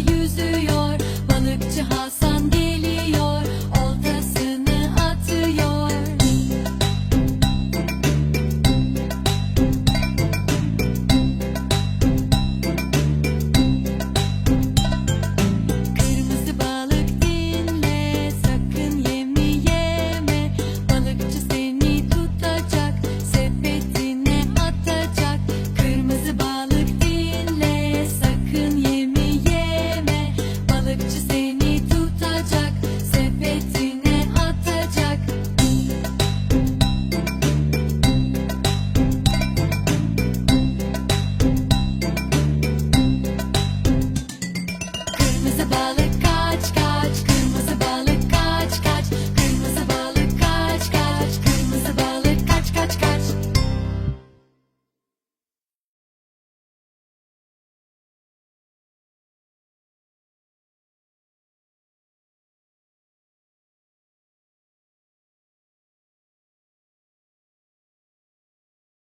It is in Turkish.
yüzüyor balıkçı Hasan diye. здалека.